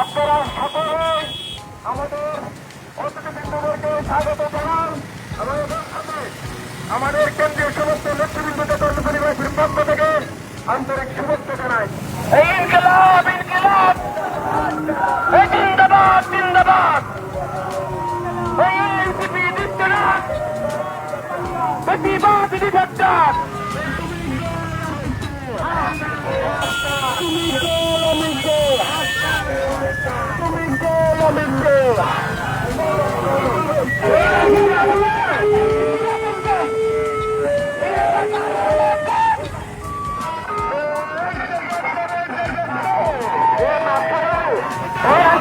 আপনারা সকলে আমাদের অতিথিবৃন্দদেরকে স্বাগত জানান। এবং সাথে আমাদের কেন্দ্রীয় সমস্ত নেতৃবৃন্দকে কর্মচারী বাহিনীর পক্ষ থেকে আন্তরিক শুভেচ্ছা জানাই। ইনকিলাব ইনকিলাব! জিন্দাবাদ জিন্দাবাদ! প্রতিবাদ নির্যাতন